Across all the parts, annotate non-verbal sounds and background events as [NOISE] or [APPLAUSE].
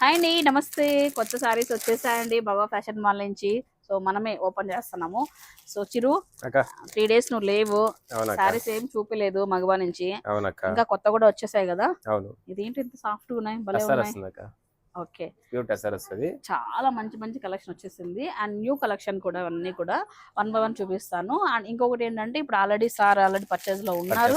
Hi అండి నమస్తే. కొత్త సారీస్ వచ్చేసాయండి బాబా ఫ్యాషన్ మాల్ నుంచి. సో మనమే ఓపెన్ చేస్తున్నాము. సో చిరు త్రీ డేస్ నువ్వు లేవు. సారీస్ ఏం చూపిలేదు మగవా నుంచి. ఇంకా కొత్త కూడా వచ్చేసాయి కదా. అవును. ఇదేంటి ఇంత సాఫ్ట్ ఉన్నాయి? భలే ఉన్నాయి. ఓకే. ప్యూర్ టసర్ వస్తుంది. చాలా మంచి మంచి కలెక్షన్ వచ్చేసింది. అండ్ న్యూ కలెక్షన్ కూడా అన్ని కూడా వన్ బై వన్ చూపిస్తాను. అండ్ ఇంకొకటి ఏంటంటే ఇప్పుడు ఆల్రెడీ సార్ ఆల్రెడీ పర్చేజ్లో ఉన్నారు.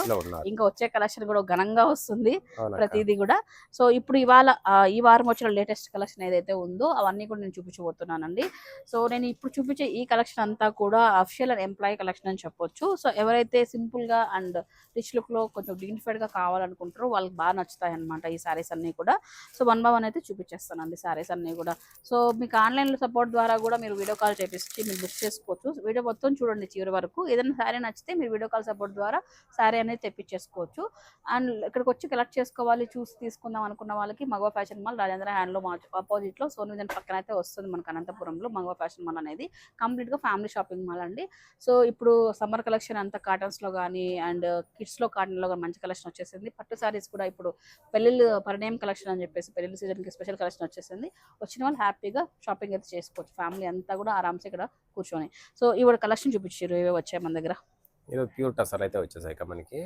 ఇంకా వచ్చే కలెక్షన్ కూడా ఘనంగా వస్తుంది ప్రతిదీ కూడా. సో ఇప్పుడు ఇవాళ ఈ వారం వచ్చిన లేటెస్ట్ కలెక్షన్ ఏదైతే ఉందో అవన్నీ కూడా నేను చూపించబోతున్నానండి. సో నేను ఇప్పుడు చూపించే ఈ కలెక్షన్ అంతా కూడా అఫిషియల్ అండ్ ఎంప్లాయీ కలెక్షన్ అని చెప్పొచ్చు. సో ఎవరైతే సింపుల్గా అండ్ రిచ్ లుక్లో కొంచెం డిగ్నిఫైడ్గా కావాలనుకుంటారో వాళ్ళకి బాగా నచ్చుతాయి అనమాట ఈ సారీస్ అన్ని కూడా. సో వన్ బై వన్ అయితే చూపించేస్తానండి సారీస్ అన్నీ కూడా. సో మీకు ఆన్లైన్ సపోర్ట్ ద్వారా కూడా మీరు వీడియో కాల్ చేపించి మీరు బుక్ చేసుకోవచ్చు. వీడియో మొత్తం చూడండి చివరి వరకు. ఏదైనా సారీ నచ్చితే మీరు వీడియో కాల్ సపోర్ట్ ద్వారా శారీ అనేది తెప్పించేసుకోవచ్చు. అండ్ ఇక్కడికి వచ్చి కలెక్ట్ చేసుకోవాలి చూసి తీసుకుందాం అనుకున్న వాళ్ళకి మగవా fashion mall Rajendra handloom opposite ఆపోజిట్లో సోను విజన్ పక్కన అయితే వస్తుంది మనకు అనంతపురంలో మగవా ఫ్యాషన్ మాల్ అనేది. కంప్లీట్గా ఫ్యామిలీ షాపింగ్ మాల్ అండి. సో ఇప్పుడు సమ్మర్ కలెక్షన్ అంతా కాటన్స్లో కానీ అండ్ కిడ్స్లో కాటన్లో కానీ మంచి కలెక్షన్ వచ్చేసింది. పట్టు సారీస్ కూడా ఇప్పుడు పెళ్ళిళ్ళు పరిణయం కలెక్షన్ అని చెప్పేసి పెళ్ళి సీజన్కి స్పెషల్ కలెక్షన్ వచ్చేసింది. వచ్చిన వాళ్ళు హ్యాపీగా షాపింగ్ అయితే చేసుకోవచ్చు. ఫ్యామిలీ అంతా కూడా ఆరామ్స్ ఇక్కడ కూర్చొని. సో ఇవాళ కలెక్షన్ చూపించారు ఏవే వచ్చాయి మన దగ్గర? ఇది ప్యూర్ టసర్ అయితే వచ్చేసాయి మనకి.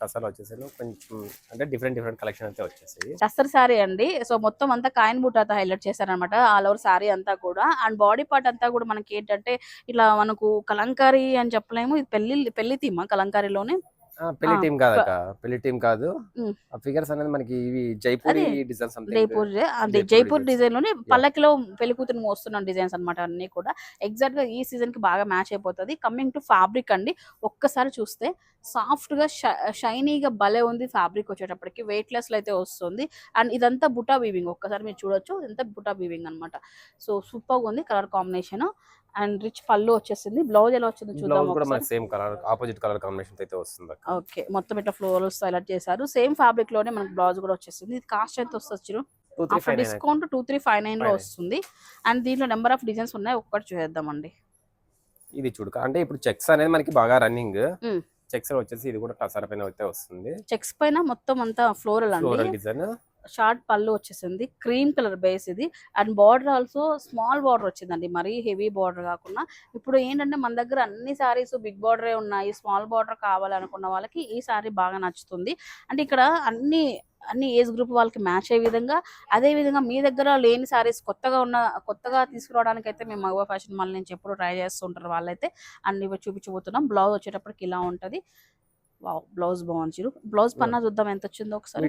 టసర్ వచ్చేసాను కొంచెం అంటే డిఫరెంట్ డిఫరెంట్ కలెక్షన్ అయితే వచ్చేసాయి. టస్సర్ శారీ అండి. సో మొత్తం అంతా కాయిన్ బూటాతో హైలైట్ చేశారనమాట ఆల్ ఓవర్ శారీ అంతా కూడా. అండ్ బాడీ పార్ట్ అంతా కూడా మనకి ఏంటంటే ఇట్లా మనకు కలంకారీ అని చెప్పలేము. ఇది పెళ్ళి పెళ్ళి తీమా కలంకారీలోనే. పెళ్ళి టీం కాదక్క. పెళ్ళి టీం కాదు. ఆ ఫిగర్స్ అనేది మనకి ఇవి జైపూరి డిజైన్ జైపూర్ అదే జైపూర్. డిజైన్లోనే పల్లకిలో పెళ్ళి కూతురు మోస్తున్న డిజైన్స్ అన్నమాట అన్ని కూడా. ఎగ్జాక్ట్గా ఈ సీజన్కి బాగా మ్యాచ్ అయిపోతుంది. కమింగ్ టు ఫ్యాబ్రిక్ అండి ఒక్కసారి చూస్తే సాఫ్ట్గా షైనీగా భలే ఉంది ఫ్యాబ్రిక్ వచ్చేటప్పటికి. వెయిట్ లెస్ అయితే వస్తుంది. అండ్ ఇదంతా బుటా వీవింగ్ ఒక్కసారి మీరు చూడొచ్చు. ఇదంతా బుటా వీవింగ్ అన్నమాట. సో సూపర్ ఉంది. Colour combination and rich pallu వచ్చేసింది. బ్లౌజ్ ఎలా వచ్చింది చూద్దాం కూడా మనకి same colour opposite colour combination అయితే వస్తుంది ఓకే మొత్తం ఇట్లా ఫ్లోరల్స్ సెలెక్ట్ చేశారు. సేమ్ ఫ్యాబ్రిక్లోనే మనకి బ్లౌజ్ కూడా వచ్చేసింది. ఇది కాస్ట్ ఎంత వస్తుంది డిస్కౌంట్ టూ త్రీ ఫైవ్ నైన్లో. వస్తుంది. అండ్ దీంట్లో నెంబర్ ఆఫ్ డిజైన్స్ ఉన్నాయి. ఒక్కటి చూసేద్దామండి. ఇది చూడక అంటే ఇప్పుడు చెక్స్ అనేది మనకి బాగా రన్నింగ్. చెక్స్ వచ్చేసి ఇది కూడా టసర్ పైన అయితే వస్తుంది. చెక్స్ పైన మొత్తం అంతా ఫ్లోరల్ ఫ్లోరల్ అండి డిజైన్ షార్ట్ పళ్ళు వచ్చేసింది క్రీమ్ కలర్ బేస్ ఇది. And border also small border వచ్చిందండి మరీ హెవీ బార్డర్ కాకుండా. ఇప్పుడు ఏంటంటే మన దగ్గర అన్ని సారీస్ బిగ్ బార్డరే ఉన్నాయి స్మాల్ బార్డర్ కావాలనుకున్న వాళ్ళకి ఈ సారీ బాగా నచ్చుతుంది. అంటే ఇక్కడ అన్ని అన్ని ఏజ్ గ్రూప్ వాళ్ళకి మ్యాచ్ అయ్యే విధంగా అదే విధంగా మీ దగ్గర లేని సారీస్ కొత్తగా ఉన్న కొత్తగా తీసుకురావడానికి అయితే మేము మగవా ఫ్యాషన్ మాల్ నుంచి ఎప్పుడు ట్రై చేస్తుంటారు వాళ్ళైతే. అన్ని చూపించబోతున్నాం. బ్లౌజ్ వచ్చేటప్పటికి ఇలా ఉంటది. వావ్ బ్లౌజ్ బాగుంది బ్లౌజ్ పన్నా చూద్దాం ఎంత వచ్చిందో ఒకసారి.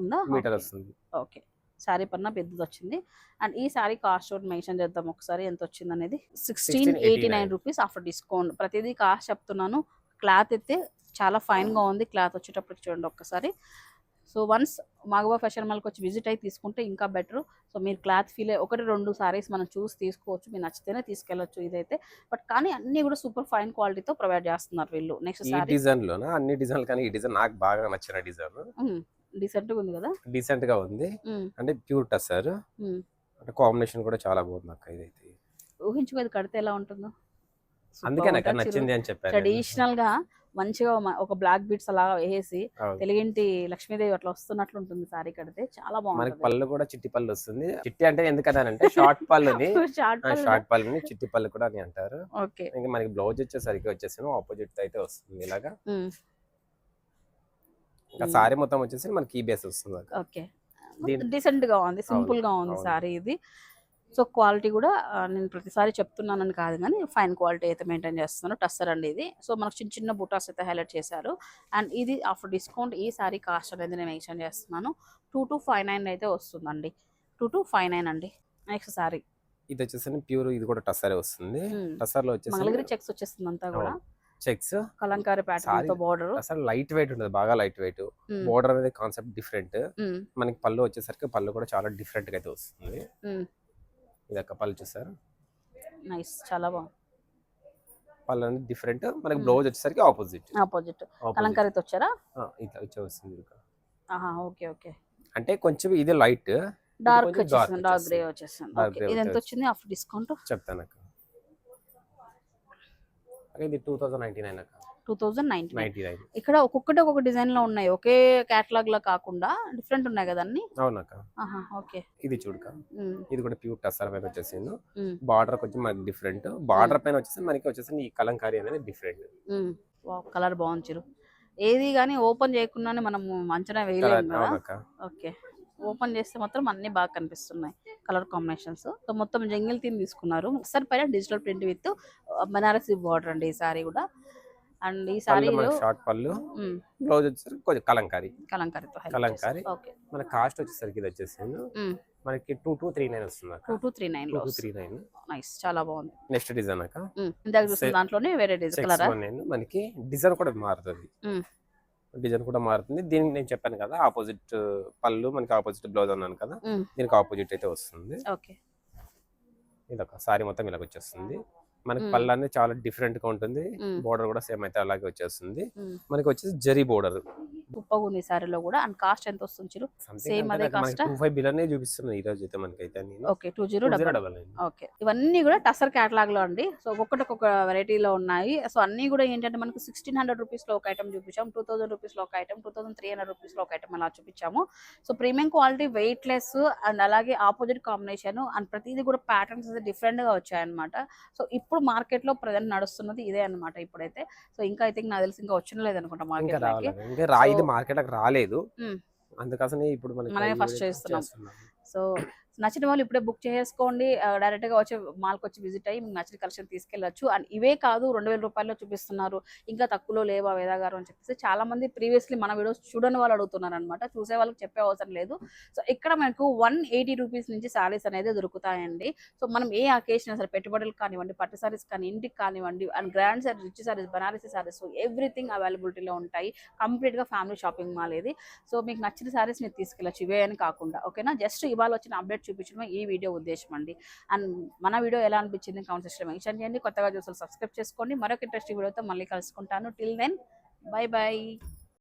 ఉందా మీటర్. వస్తుంది. ఓకే. శారీ పన్న పెద్దది వచ్చింది అండ్ ఈ శారీ కాస్ట్ కూడా మెన్షన్ చేద్దాం ఒకసారి ఎంత వచ్చింది అనేది sixteen eighty nine rupees offer discount. ప్రతిదీ కాస్ట్ చెప్తున్నాను. క్లాత్ అయితే చాలా ఫైన్గా ఉంది. క్లాత్ వచ్చేటప్పటికి చూడండి ఒక్కసారి. సో వన్స్ మాగవా ఫ్యాషన్ మాల్కి వచ్చి విజిట్ అయి తీసుకుంటే ఇంకా బెటర్ సో మీరు క్లాత్ ఫీల్ ఒకటి రెండు సారీస్ మనం చూసి తీసుకోవచ్చు. మీరు నచ్చితేనే తీసుకెళ్ళొచ్చు ఇదైతే. బట్ కానీ అన్ని కూడా సూపర్ ఫైన్ క్వాలిటీతో ప్రొవైడ్ చేస్తున్నారు వీళ్ళు. నెక్స్ట్ సారీ డిజైన్ లోన అన్ని డిజైన్ కానీ ఈ డిజైన్ నాకు బాగా నచ్చిన డిజైన్. డీసెంట్గా ఉంది కదా? డీసెంట్గా ఉంది. అంటే ప్యూర్ టసర్ ఉమ్. అంటే కాంబినేషన్ కూడా చాలా బాగుంది అక్క ఇదైతే. ఊహించుకోది కడితే ఎలా ఉంటుందో? అందుకే నాకు నచ్చింది అని చెప్పాను నేను. ట్రెడిషనల్గా మంచిగా ఒక బ్లాక్ బీట్స్ అలా వేసి. తెలుగింటి లక్ష్మీదేవి అట్లా వస్తున్నట్లు ఉంటుంది సారీ కడితే చాలా మనకి బాగుంటుంది. పళ్ళు కూడా చిట్టి పళ్ళు వస్తుంది. చిట్టి అంటే ఎందుకన్నానంటే షార్ట్ పళ్ళుని. [LAUGHS] షార్ట్ పళ్ళుని చిట్టి పళ్ళు కూడా అని అంటారు. ఓకే. ఇంకా మనకి బ్లౌజ్ వచ్చేసరికి వచ్చేసి ఆపోజిట్ అయితే వస్తుంది ఇలాగా. సారీ మొత్తం వచ్చేసి మనకి ఈ బేస్ వస్తుంది. ఓకే. డీసెంట్గా ఉంది సింపుల్గా ఉంది. సారీ ఇది. సో క్వాలిటీ కూడా నేను ప్రతిసారి చెప్తున్నానని కాదు కానీ ఫైన్ క్వాలిటీ అయితే మెయింటైన్ చేస్తున్నాను. టస్సర్ అండి ఇది. సో మనకు చిన్న చిన్న బుటాస్ అయితే హైలైట్ చేశారు. అండ్ ఇది ఆఫ్టర్ డిస్కౌంట్ ఈ సారీ కాస్ట్ అనేది నేను మెన్షన్ చేస్తున్నాను. టూ టు ఫైవ్ నైన్ అయితే వస్తుందండి. టూ టు ఫైవ్ నైన్ అండి. నెక్స్ట్ సారీ. ఇది వచ్చేసి ప్యూర్ ఇది కూడా టసరే వస్తుంది. టసర్లో మంగళగిరి వచ్చేసి చెక్స్ వచ్చేస్తుంది అంతా కూడా చెక్స్. కలంకారీ ప్యాటర్న్ బార్డర్ అసలు లైట్ వెయిట్ ఉంటుంది బాగా లైట్ వెయిట్ బోర్డర్ అనేది కాన్సెప్ట్ డిఫరెంట్ మనకి పళ్ళు వచ్చేసరికి పళ్ళు కూడా చాలా డిఫరెంట్గా అయితే వస్తుంది. ఇది ఒక పళ్ళు చూసారు? నైస్ చాలా బాగుంది. పళ్ళు అనేది డిఫరెంట్ మనకి. బ్లౌజ్ వచ్చేసరికి ఆపోజిట్ ఆపోజిట్ కలంకారీతో వచ్చారా? ఇట్లా వచ్చే వస్తుంది. ఆహా ఓకే ఓకే. అంటే కొంచెం ఇది లైట్ డార్క్ డార్క్ గ్రే వచ్చేసింది. ఇది ఎంత. వచ్చింది? ఆఫ్టర్ డిస్కౌంట్ చెప్తాను అక్క, ఇది టూ థౌజండ్ నైన్టీ నైన్ అక్క. Two thousand ninety ninety nine ఇక్కడ ఒక్కొక్కటి ఒక్కొక్క డిజైన్లో ఉన్నాయి. ఒకే కేటలాగ్లో కాకుండా డిఫరెంట్ ఉన్నాయి కదా అన్ని? అవునక్క ఓకే. ఇది చూడక. ఇది కూడా ప్యూర్ టస్సర్ పైన వచ్చేసింది ఉమ్, బార్డర్ కొంచెం మనకి డిఫరెంట్ బార్డర్ పైన వచ్చేసి మనకి వచ్చేసి ఈ కలంకారీ అనేది డిఫరెంట్ కలర్ బాగుంది ఏది కానీ ఓపెన్ చేయకుండానే మనం అంచనా వేయలేము ఓకే. ఓపెన్ చేస్తే మాత్రం అన్ని బాగా కనిపిస్తున్నాయి. Colour combinations. సో మొత్తం జంగిల్ థీమ్ తీసుకున్నారు. ఒకసారి పైన digital print with Banarasi border అండి ఈ సారీ కూడా. అండ్ ఈ సారీలో మనకి షార్ట్ పళ్ళు బ్లౌజ్ వచ్చేసరికి కొంచెం కలంకారీ. కలంకారీతో కలంకారీ. ఓకే. మన కాస్ట్ వచ్చేసరికి ఇది వచ్చేసింది. మనకి టూ టూ త్రీ నైన్ వస్తుంది two two three nine two three nine. Nice. చాలా బాగుంది. నెక్స్ట్ డిజైన్ అక్క. ఉమ్, ఇందాక చూసిన Same. దాంట్లోనే వేరే డిజైన్ కలరా? మనకి డిజైన్ కూడా మారుతుంది. డిజైన్ కూడా మారుతుంది దీనికి నేను చెప్పాను కదా ఆపోజిట్ పళ్ళు మనకి ఆపోజిట్ బ్లౌజ్ అన్నాను కదా. దీనికి ఆపోజిట్ అయితే వస్తుంది ఇది ఒక సారీ మొత్తం ఇలాగ వచ్చేస్తుంది మనకి. పళ్ళు అనేది చాలా డిఫరెంట్గా ఉంటుంది. బోర్డర్ కూడా సేమ్ అయితే అలాగే వచ్చేస్తుంది. మనకి వచ్చేసి జరీ బోర్డర్ గొప్పగా ఉంది సారీలో కూడా. అండ్ కాస్ట్ ఎంత వస్తుంది చిరు Same అదే ఆ? టూ ఫైవ్ బిల్ ఈ రోజు అయితే మనకైతే okay two zero double. Okay ఇవన్నీ కూడా టసర్ కేటలాగ్లో అండి. సో ఒక్కొక్కటి ఒక్కొక్క వెరైటీలో ఉన్నాయి. సో అన్ని కూడా ఏంటంటే మనకు సిక్స్టీన్ హండ్రెడ్ రూపీస్లో ఒక ఐటమ్ చూపించాము టూ థౌసండ్ రూపీస్లో ఒక item two thousand three hundred రూపీస్లో ఒక ఐటమ్ అలా చూపించాము. So premium quality weight less and అలాగే ఆపోజిట్ కాంబినేషన్ అండ్ ప్రతిదీ కూడా ప్యాటర్న్స్ డిఫరెంట్గా వచ్చాయన్నమాట. సో ఇప్పుడు మార్కెట్లో ప్రజెంట్ నడుస్తున్నది ఇదే అన్నమాట ఇప్పుడైతే. సో ఇంకా ఐ థింక్ నాకు తెలిసి ఇంకా వచ్చిన లేదనుకుంటా మార్కెట్ ఇది మార్కెట్ రాలేదు. అందుకోసమే ఇప్పుడు video చేస్తున్నాం. చేస్తున్నాం. సో నచ్చిన వాళ్ళు ఇప్పుడే బుక్ చేసుకోండి డైరెక్ట్గా వచ్చి మాల్కి వచ్చి విజిట్ అయ్యి మీకు నచ్చిన కలెక్షన్ తీసుకెళ్ళచ్చు. అండ్ ఇవే కాదు రెండు వేల రూపాయల్లో చూపిస్తున్నారు. ఇంకా తక్కువలో లేవా వేదా గారు అని చెప్పేసి చాలామంది ప్రీవియస్లీ మన వీడియోస్ చూడని వాళ్ళు అడుగుతున్నారు అనమాట చూసే వాళ్ళకి చెప్పే అవసరం లేదు. సో ఇక్కడ మనకు వన్ ఎయిటీ రూపీస్ నుంచి శారీస్ అనేది దొరుకుతాయండి. సో మనం ఏ అకేషన్ సరే పెట్టుబడులు కానివ్వండి పట్టు శారీస్ కానీ ఇంటికి కానివ్వండి and grand saris rich saris Banarasi saris everything అవైలబిలిటీలో ఉంటాయి. కంప్లీట్గా ఫ్యామిలీ షాపింగ్ మాల్ ఇది. సో మీకు నచ్చిన శారీస్ మీరు తీసుకెళ్ళచ్చు. ఇవే అని కాకుండా. ఓకేనా? జస్ట్ ఇవాళ వచ్చిన అప్డేట్ చూపించడమే ఈ వీడియో ఉద్దేశం అండి. అండ్ మన వీడియో ఎలా అనిపించింది కామెంట్ సెక్షన్ మెన్షన్ చేయండి. కొత్తగా చూసారు సబ్స్క్రైబ్ చేసుకోండి. మరొక ఇంట్రెస్టింగ్ వీడియోతో మళ్ళీ కలుసుకుంటాను. Till then bye bye